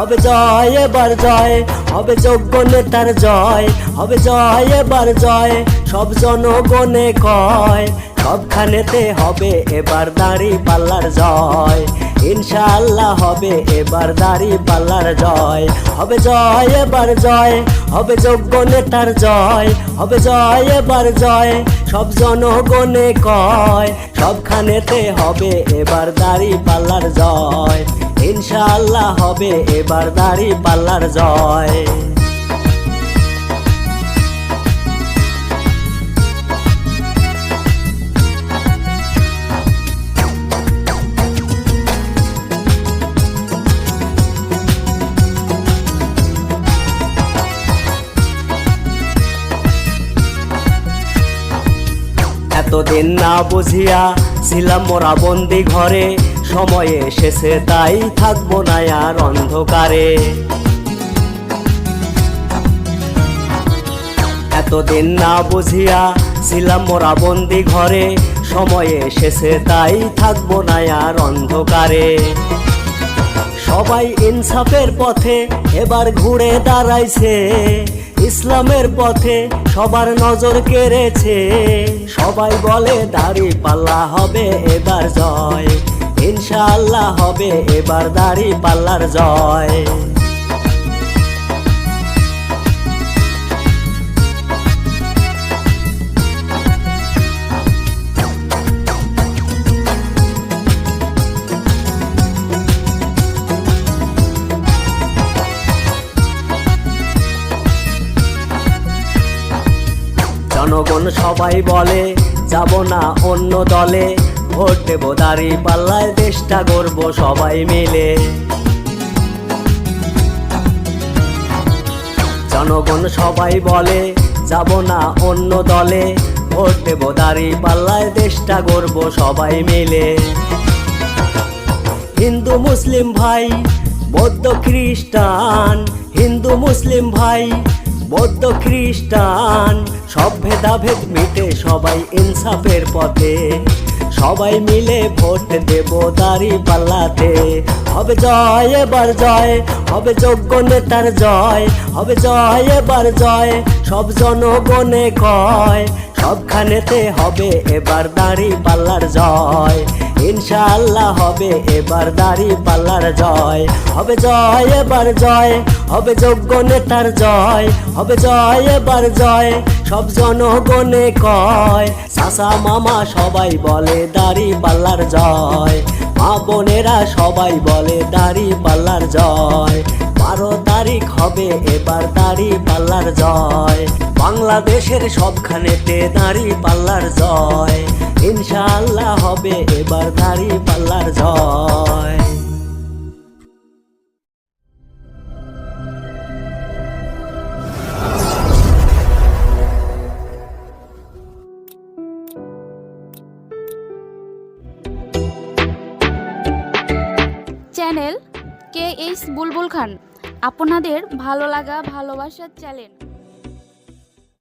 হবে জয় এবার জয়। হবে যোগ্য নেতার জয়, হবে জয় এবার জয়, সব জনগণে কয়, সবখানেতে হবে এবার দাড়ি পাল্লার জয়, ইনশাআল্লাহ হবে এবার দাড়ি পাল্লার জয়, হবে জয় এবার জয়, হবে যোগ্য নেতার জয়, হবে জয় এবার জয়, সব জনগণে কয়, সবখানেতে হবে এবার দাড়ি পাল্লার জয়, ইনশাআল্লাহ হবে এবার দাড়ি পাল্লার জয়। এতদিন না বুঝিয়া ছিলাম মোরা বন্দি ঘরে। সময় এসেছে তাই থাকব না আর অন্ধকারে। এতদিন না বুঝিয়া ছিলাম মোরা বন্দি ঘরে। সময় এসেছে, তাই থাকব না আর অন্ধকারে। সবাই ইনসাফের পথে এবার ঘুরে দাঁড়াইছে। ইসলামের পথে সবার নজর কেড়েছে। সবাই বলে, দাড়ি পাল্লা হবে এবার জয়। ইনশাআল্লাহ হবে এবার দাড়ি পাল্লার জয়। জনগণ সবাই বলে, যাব না অন্য দলে। ভোট দেব দাঁড়ি পাল্লায় দেশটা গর্ব সবাই মিলে। জনগণ সবাই বলে, যাব না অন্য দলে। ভোট দেব দাঁড়ি পাল্লায় দেশটা গর্ব সবাই মিলে। হিন্দু, মুসলিম ভাই বৌদ্ধ খ্রিস্টান, হিন্দু, মুসলিম ভাই, বৌদ্ধ খ্রিস্টান, সব ভেদাভেদ মিটে সবাই ইনসাফের পথে। সবাই মিলে ভোট দেব দাড়ি পাল্লাতে। হবে জয়, এবার জয়, হবে যোগ্য নেতার জয়, হবে জয়, এবার জয়, সব জনগণে কয় সবখানেতে হবে এবার দাড়ি পাল্লার জয়। ইনশাআল্লাহ হবে এবার দাড়ি পাল্লার জয়। হবে জয় এবার জয়, হবে যোগ্য নেতার জয়। হবে জয় এবার জয়, সব জনগণে কয়। চাচা মামা সবাই বলে দাড়ি পাল্লার জয়। মা বোনেরা সবাই বলে দাড়ি পাল্লার জয়। তারিখ হবে এবার দাড়ি পাল্লার জয়। বাংলাদেশের সবখানেতে দাড়ি পাল্লার জয়। ইনশাআল্লাহ হবে এবার দাড়ি পাল্লার জয়। Channel K H Bulbul Khan. আপনাদের ভালো লাগা ভালোবাসার চ্যানেল